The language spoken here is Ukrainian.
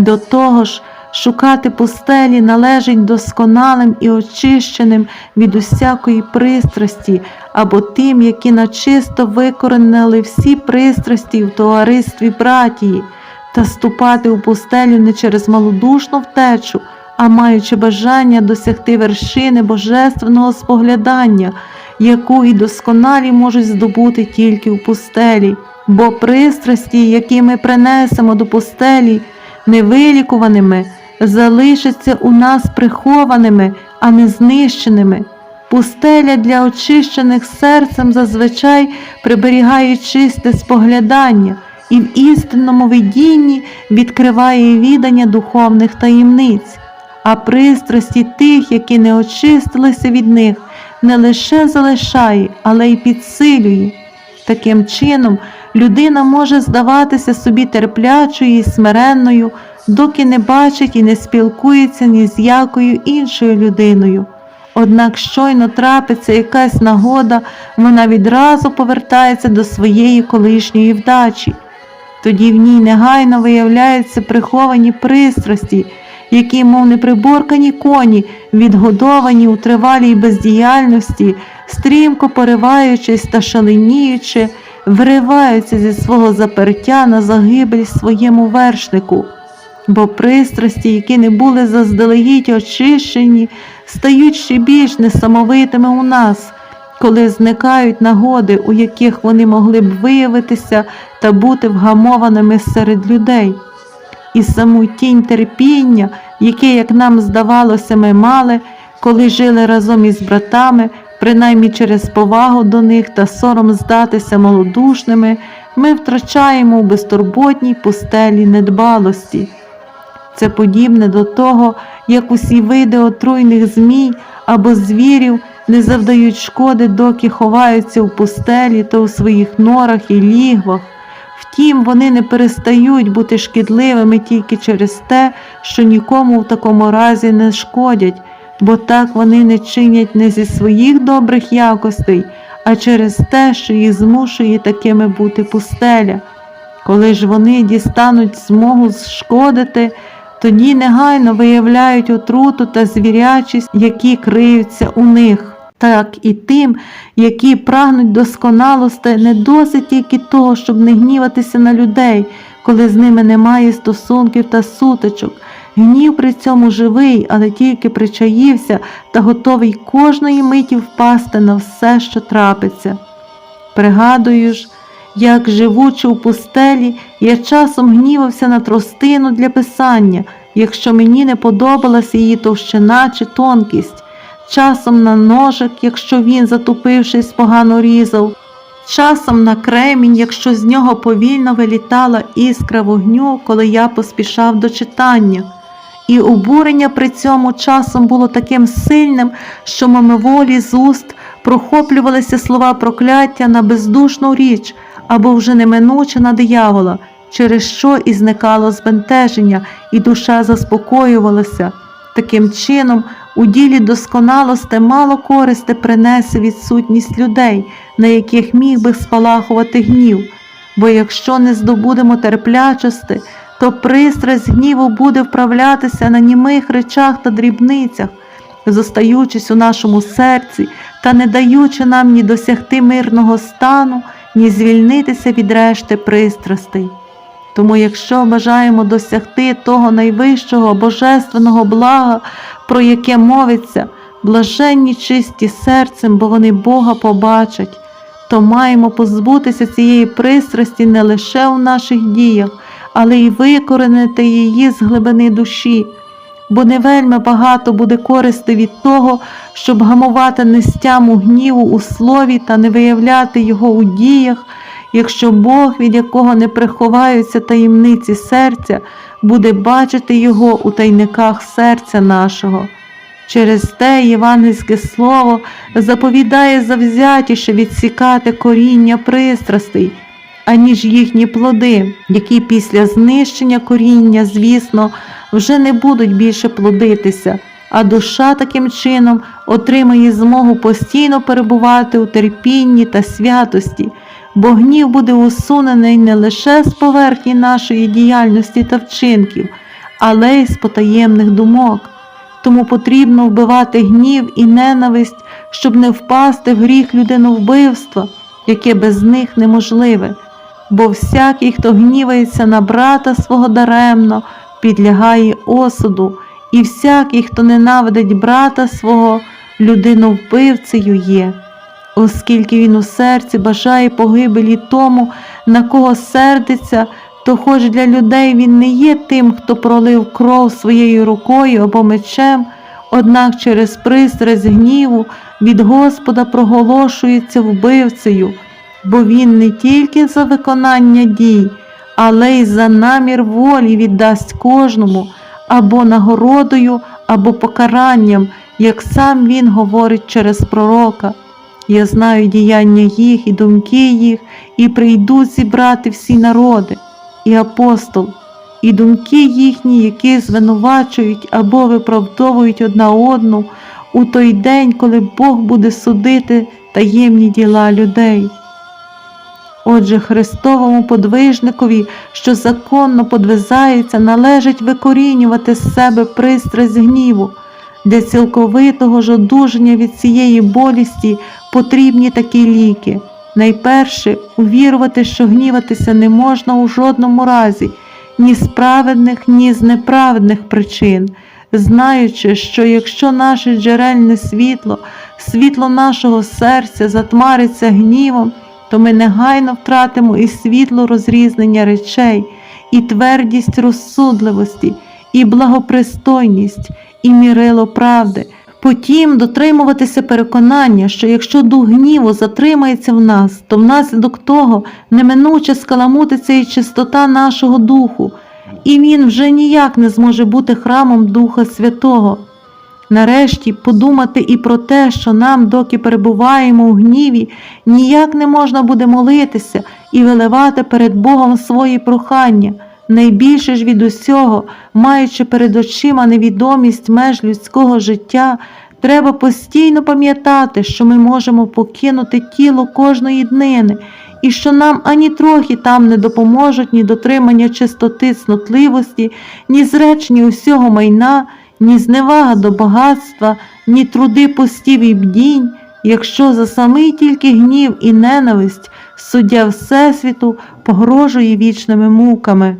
До того ж, шукати пустелі належить досконалим і очищеним від усякої пристрасті, або тим, які начисто викоренили всі пристрасті в товаристві братії, та ступати у пустелю не через малодушну втечу, а маючи бажання досягти вершини божественного споглядання, яку і досконалі можуть здобути тільки в пустелі. Бо пристрасті, які ми принесемо до пустелі, невилікуваними, залишаться у нас прихованими, а не знищеними. Пустеля для очищених серцем зазвичай приберігає чисте споглядання і в істинному видінні відкриває відання духовних таємниць, а пристрасті тих, які не очистилися від них, не лише залишає, але й підсилює. Таким чином, людина може здаватися собі терплячою і смиренною, доки не бачить і не спілкується ні з якою іншою людиною. Однак щойно трапиться якась нагода, вона відразу повертається до своєї колишньої вдачі. Тоді в ній негайно виявляються приховані пристрасті, які, мов неприборкані коні, відгодовані у тривалій бездіяльності, стрімко пориваючись та шаленіючи, вириваються зі свого запертя на загибель своєму вершнику. Бо пристрасті, які не були заздалегідь очищені, стають ще більш несамовитими у нас, коли зникають нагоди, у яких вони могли б виявитися та бути вгамованими серед людей. І саму тінь терпіння, яке, як нам здавалося, ми мали, коли жили разом із братами, принаймні через повагу до них та сором здатися малодушними, ми втрачаємо у безтурботній пустелі недбалості. Це подібне до того, як усі види отруйних змій або звірів не завдають шкоди, доки ховаються у пустелі та у своїх норах і лігвах. Втім, вони не перестають бути шкідливими тільки через те, що нікому в такому разі не шкодять, бо так вони не чинять не зі своїх добрих якостей, а через те, що їх змушує такими бути пустеля. Коли ж вони дістануть змогу шкодити, тоді негайно виявляють отруту та звірячість, які криються у них. Так і тим, які прагнуть досконалости, не досить тільки того, щоб не гніватися на людей, коли з ними немає стосунків та сутичок. Гнів при цьому живий, але тільки причаївся та готовий кожної миті впасти на все, що трапиться. Пригадую ж, як, живучи у пустелі, я часом гнівався на тростину для писання, якщо мені не подобалася її товщина чи тонкість, часом на ножик, якщо він, затупившись, погано різав, часом на кремінь, якщо з нього повільно вилітала іскра вогню, коли я поспішав до читання. І обурення при цьому часом було таким сильним, що мимоволі з уст прохоплювалися слова прокляття на бездушну річ або вже неминуче на диявола, через що і зникало збентеження, і душа заспокоювалася. Таким чином, у ділі досконалости мало користи принесе відсутність людей, на яких міг би спалахувати гнів. Бо якщо не здобудемо терплячости, то пристрасть гніву буде вправлятися на німих речах та дрібницях, зостаючись у нашому серці та не даючи нам ні досягти мирного стану, ні звільнитися від решти пристрастей. Тому, якщо бажаємо досягти того найвищого божественного блага, про яке мовиться, блаженні чисті серцем, бо вони Бога побачать, то маємо позбутися цієї пристрасті не лише у наших діях, але й викоренити її з глибини душі, бо не вельми багато буде користи від того, щоб гамувати нестяму гніву у слові та не виявляти його у діях, якщо Бог, від якого не приховаються таємниці серця, буде бачити його у тайниках серця нашого. Через те євангельське слово заповідає завзятіше відсікати коріння пристрастей, аніж їхні плоди, які після знищення коріння, звісно, вже не будуть більше плодитися, а душа таким чином отримає змогу постійно перебувати у терпінні та святості, бо гнів буде усунений не лише з поверхні нашої діяльності та вчинків, але й з потаємних думок. Тому потрібно вбивати гнів і ненависть, щоб не впасти в гріх людиновбивства, яке без них неможливе. Бо всякий, хто гнівається на брата свого даремно, підлягає осуду, і всякий, хто ненавидить брата свого, людиновбивцею є, оскільки він у серці бажає погибелі тому, на кого сердиться, то хоч для людей він не є тим, хто пролив кров своєю рукою або мечем, однак через пристрасть гніву від Господа проголошується вбивцею, бо він не тільки за виконання дій, але й за намір волі віддасть кожному або нагородою, або покаранням, як сам він говорить через пророка. Я знаю діяння їх і думки їх, і прийдуть зібрати всі народи, і апостол, і думки їхні, які звинувачують або виправдовують одна одну у той день, коли Бог буде судити таємні діла людей. Отже, Христовому подвижникові, що законно подвизається, належить викорінювати з себе пристрасть гніву. Для цілковитого ж одужання від цієї болісті потрібні такі ліки. Найперше увірувати, що гніватися не можна у жодному разі, ні з праведних, ні з неправедних причин, знаючи, що якщо наше джерельне світло, світло нашого серця затмариться гнівом, то ми негайно втратимо і світло розрізнення речей, і твердість розсудливості, і благопристойність, і мірило правди. Потім дотримуватися переконання, що якщо дух гніву затримається в нас, то внаслідок того неминуче скаламутиться і чистота нашого духу, і він вже ніяк не зможе бути храмом Духа Святого. Нарешті подумати і про те, що нам, доки перебуваємо у гніві, ніяк не можна буде молитися і виливати перед Богом свої прохання. Найбільше ж від усього, маючи перед очима невідомість меж людського життя, треба постійно пам'ятати, що ми можемо покинути тіло кожної днини, і що нам ані трохи там не допоможуть ні дотримання чистоти цнотливості, ні зречення усього майна, ні зневага до багатства, ні труди постів і бдінь, якщо за самий тільки гнів і ненависть суддя Всесвіту погрожує вічними муками.